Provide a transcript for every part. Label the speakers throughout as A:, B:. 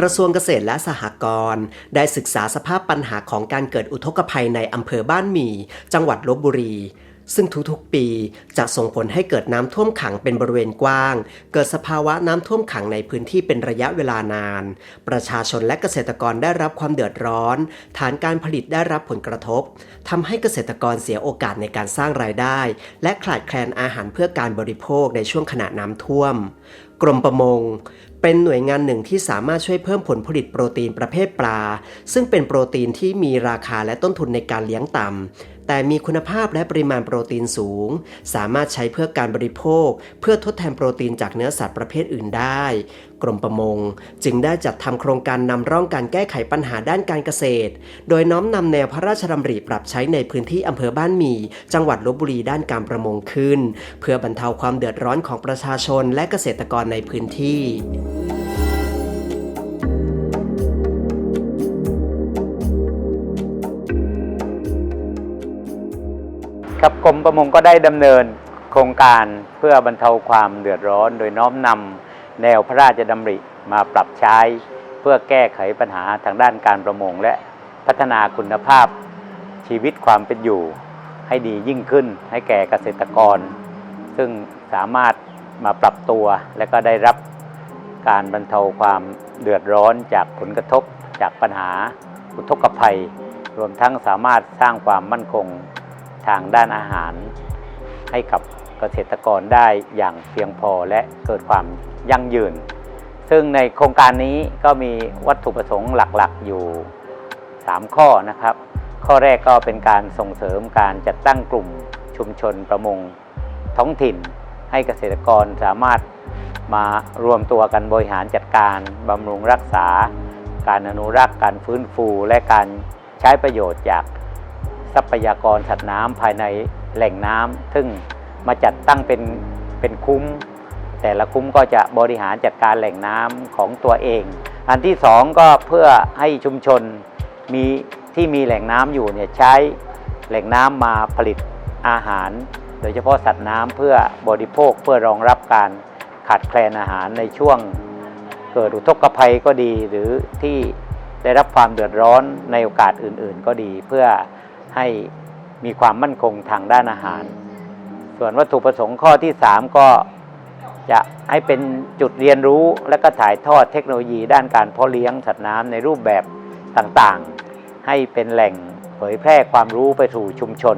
A: กระทรวงเกษตรและสหกรณ์ได้ศึกษาสภาพปัญหาของการเกิดอุทกภัยในอำเภอบ้านหมี่ จังหวัดลบบุรี ซึ่งทุกๆ ปีจะส่งผลให้เกิดน้ำท่วมขังเป็นบริเวณกว้าง เกิดสภาวะน้ำท่วมขังในพื้นที่เป็นระยะเวลานาน ประชาชนและเกษตรกรได้รับความเดือดร้อน ฐานการผลิตได้รับผลกระทบทำให้เกษตรกรเสียโอกาสในการสร้างรายได้ และขาดแคลนอาหารเพื่อการบริโภคในช่วงขณะน้ำท่วม กรมประมง เป็นหน่วยงานหนึ่งที่สามารถช่วยเพิ่มผลผลิตโปรตีนประเภทปลา ซึ่งเป็นโปรตีนที่มีราคาและต้นทุนในการเลี้ยงต่ำแต่มีคุณภาพและปริมาณโปรตีนสูง สามารถใช้เพื่อการบริโภค เพื่อทดแทนโปรตีนจากเนื้อสัตว์ประเภทอื่นได้ กรมประมง จึงได้จัดทำโครงการนำร่องการแก้ไขปัญหาด้านการเกษตร โดยน้อมนำแนวพระราชดำริปรับใช้ในพื้นที่อำเภอบ้านหมี่ จังหวัดลบบุรีด้านการประมงขึ้น เพื่อบรรเทาความเดือดร้อนของประชาชนและเกษตรกรในพื้นที่
B: ครับกรมประมงก็ได้ดำเนินโครงการเพื่อบรรเทาความเดือดร้อน โดยน้อมนำ แนวพระราชดำริมาปรับใช้ เพื่อแก้ไขปัญหาทางด้านการประมงและพัฒนาคุณภาพชีวิตความเป็นอยู่ ให้ดียิ่งขึ้นให้แก่เกษตรกร ซึ่งสามารถมาปรับตัวและก็ได้รับการบรรเทาความเดือดร้อนจากผลกระทบจากปัญหาอุทกภัย รวมทั้งสามารถสร้างความมั่นคงทางด้านอาหารให้กับ เกษตรกรได้อย่างเพียงพอและเกิดความยั่งยืน ซึ่งในโครงการนี้ก็มีวัตถุประสงค์หลักๆอยู่ 3 ข้อนะครับ ข้อแรกก็เป็นการส่งเสริมการจัดตั้งกลุ่มชุมชนประมงท้องถิ่น ให้เกษตรกรสามารถมารวมตัวกันบริหารจัดการบำรุงรักษา การอนุรักษ์การฟื้นฟู และการใช้ประโยชน์จากทรัพยากรสัตว์น้ำภายในแหล่งน้ำซึ่ง มาจัดตั้งเป็นเป็นคุ้ม แต่ละคุ้มก็จะบริหารจัดการแหล่งน้ำของตัวเอง อันที่สองก็เพื่อให้ชุมชนมีที่มีแหล่งน้ำอยู่เนี่ยใช้แหล่งน้ำมาผลิตอาหาร โดยเฉพาะสัตว์น้ำเพื่อบริโภคเพื่อรองรับการขาดแคลนอาหารในช่วงเกิดอุทกภัยก็ดีหรือที่ได้รับความเดือดร้อนในโอกาสอื่น ๆ ก็ดีเพื่อให้มีความมั่นคงทางด้านอาหาร ส่วนวัตถุประสงค์ข้อที่ 3 ก็จะให้เป็นจุดเรียนรู้และก็ถ่ายทอดเทคโนโลยีด้านการเพาะเลี้ยงสัตว์น้ำในรูปแบบต่างๆ ให้เป็นแหล่งเผยแพร่ความรู้ไปสู่ชุมชน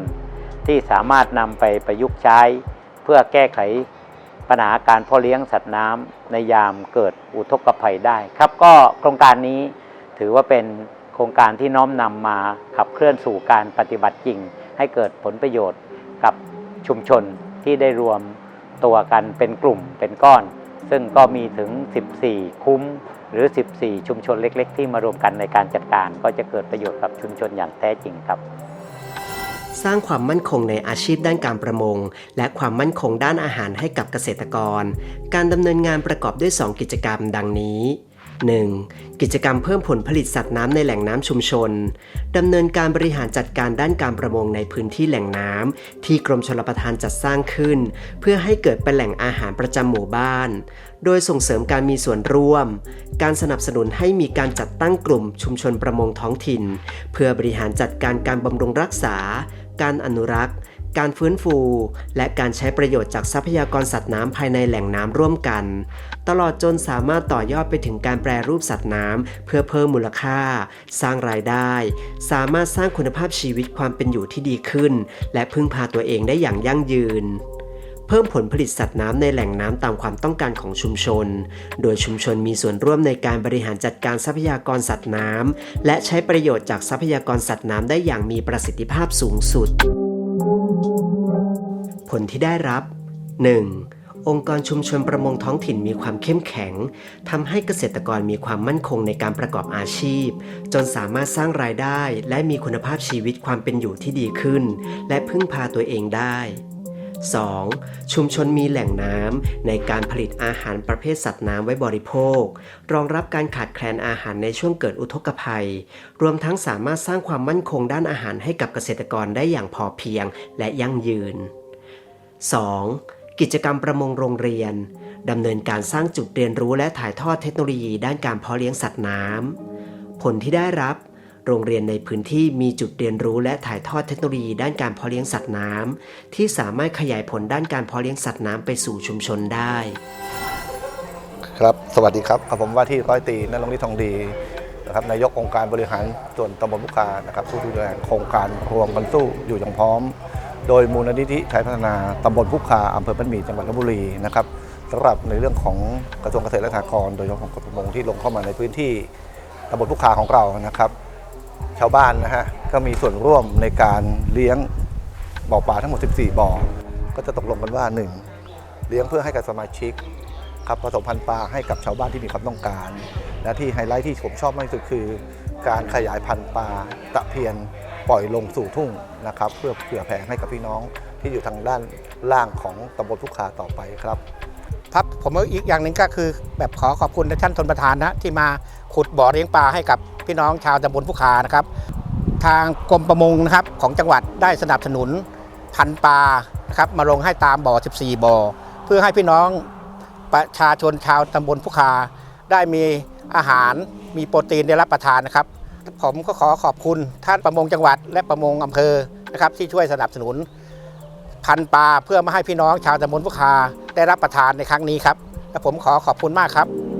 B: ที่สามารถนำไปประยุกต์ใช้ เพื่อแก้ไขปัญหาการเพาะเลี้ยงสัตว์น้ำในยามเกิดอุทกภัยได้ครับก็โครงการนี้ถือว่าเป็นโครงการที่น้อมนำมาขับเคลื่อนสู่การปฏิบัติจริง ให้เกิดผลประโยชน์กับ ชุมชนที่ได้รวมตัวกันเป็นกลุ่มเป็นก้อน ซึ่งก็มีถึง 14 คุ้มหรือ 14 ชุมชนเล็ก ๆ ที่มารวมกันในการจัดการ ก็จะเกิดประโยชน์กับชุมชนอย่างแท้จริงครับ
A: สร้างความมั่นคงในอาชีพด้านการประมง และความมั่นคงด้านอาหารให้กับเกษตรกร การดำเนินงานประกอบด้วย 2 กิจกรรมดังนี้ 1. กิจกรรมเพิ่มผลผลิตสัตว์น้ำในแหล่งน้ำชุมชนดำเนินการบริหารจัดการด้านการประมงในพื้นที่แหล่งน้ำที่กรมชลประทานจัดสร้างขึ้น เพื่อให้เกิดเป็นแหล่งอาหารประจำหมู่บ้าน โดยส่งเสริมการมีส่วนร่วม การสนับสนุนให้มีการจัดตั้งกลุ่มชุมชนประมงท้องถิ่น เพื่อบริหารจัดการการบำรุงรักษา การอนุรักษ์ การฟื้นฟู และการใช้ประโยชน์จากทรัพยากรสัตว์น้ำภายในแหล่งน้ำร่วมกัน ตลอดจนสามารถต่อยอดไปถึงการแปรรูปสัตว์น้ำเพื่อเพิ่มมูลค่า สร้างรายได้ สามารถสร้างคุณภาพชีวิตความเป็นอยู่ที่ดีขึ้น และพึ่งพาตัวเองได้อย่างยั่งยืนเพิ่มผลผลิตสัตว์น้ำในแหล่งน้ำตามความต้องการของชุมชน โดยชุมชนมีส่วนร่วมในการบริหารจัดการทรัพยากรสัตว์น้ำและใช้ประโยชน์จากทรัพยากรสัตว์น้ำได้อย่างมีประสิทธิภาพสูงสุด ผลที่ได้รับ 1. องค์กรชุมชนประมงท้องถิ่นมีความเข้มแข็งทำให้เกษตรกรมีความมั่นคงในการประกอบอาชีพ จนสามารถสร้างรายได้ และมีคุณภาพชีวิตความเป็นอยู่ที่ดีขึ้น และพึ่งพาตัวเองได้ 2. ชุมชนมีแหล่งน้ำในการผลิตอาหารประเภทสัตว์น้ำไว้บริโภค รองรับการขาดแคลนอาหารในช่วงเกิดอุทกภัย รวมทั้งสามารถสร้างความมั่นคงด้านอาหารให้กับเกษตรกรได้อย่างพอเพียงและยั่งยืน 2. กิจกรรมประมงโรงเรียนดำเนินการสร้างจุดเรียนรู้และถ่ายทอดเทคโนโลยีด้านการเพาะเลี้ยงสัตว์น้ำผลที่ได้รับ โรงเรียนในพื้นที่มีจุดเรียนรู้และถ่ายทอดเทคโนโลยีด้านการเพาะเลี้ยงสัตว์น้ำที่สามารถขยายผลด้านการเพาะเลี้ยงสัตว์น้ำไปสู่ชุมชนได้
C: ครับสวัสดีครับผมว่าที่ร้อยตรีนรงค์ฤทธิ์ทองดีนะครับนายกองค์การบริหารส่วนตำบลพุกานะครับผู้ดูแลโครงการรวมกันสู้อยู่อย่างพร้อม โดยมูลนิธิไทยพัฒนาตำบลพุกาอำเภอบ้านหมี่จังหวัดลบบุรีนะครับสำหรับในเรื่องของกระทรวงเกษตรและสหกรณ์โดยเฉพาะของกรมประมงที่ลงเข้ามาในพื้นที่ตำบลพุกาของเรานะครับ ชาวบ้านนะฮะก็มีส่วนร่วมในการเลี้ยงบ่อปลาทั้งหมด 14 บ่อ ก็จะตกลงกันว่า 1. เลี้ยงเพื่อให้กับสมาชิกครับผสมพันธุ์ปลาให้กับชาวบ้านที่มีความต้องการ และที่ไฮไลท์ที่ผมชอบมากที่สุดคือ การขยายพันธุ์ปลาตะเพียน ปล่อยลงสู่ทุ่งนะครับ เพื่อเผื่อแผ่ให้กับพี่น้องที่อยู่ทางด้านล่างของตำบลทุกขาต่อไปครับ
D: ครับผมอีกอย่างหนึ่งก็คือ แบบขอขอบคุณท่านทนประธานนะที่มาขุดบ่อเลี้ยงปลาให้กับพี่น้องชาวตำบลผู้คานะครับ ทางกรมประมงนะครับของจังหวัดได้สนับสนุนพันปลาครับมาลงให้ตามบ่อ 14 บ่อ เพื่อให้พี่น้องประชาชนชาวตำบลผู้คาได้มีอาหารมีโปรตีนได้รับประทานนะครับ ผมก็ขอขอบคุณท่านประมงจังหวัด และประมงอำเภอนะครับที่ช่วยสนับสนุน พันปลาเพื่อมาให้พี่น้องชาวตำบลพุคาได้รับประทานในครั้งนี้ครับและผมขอขอบคุณมากครับ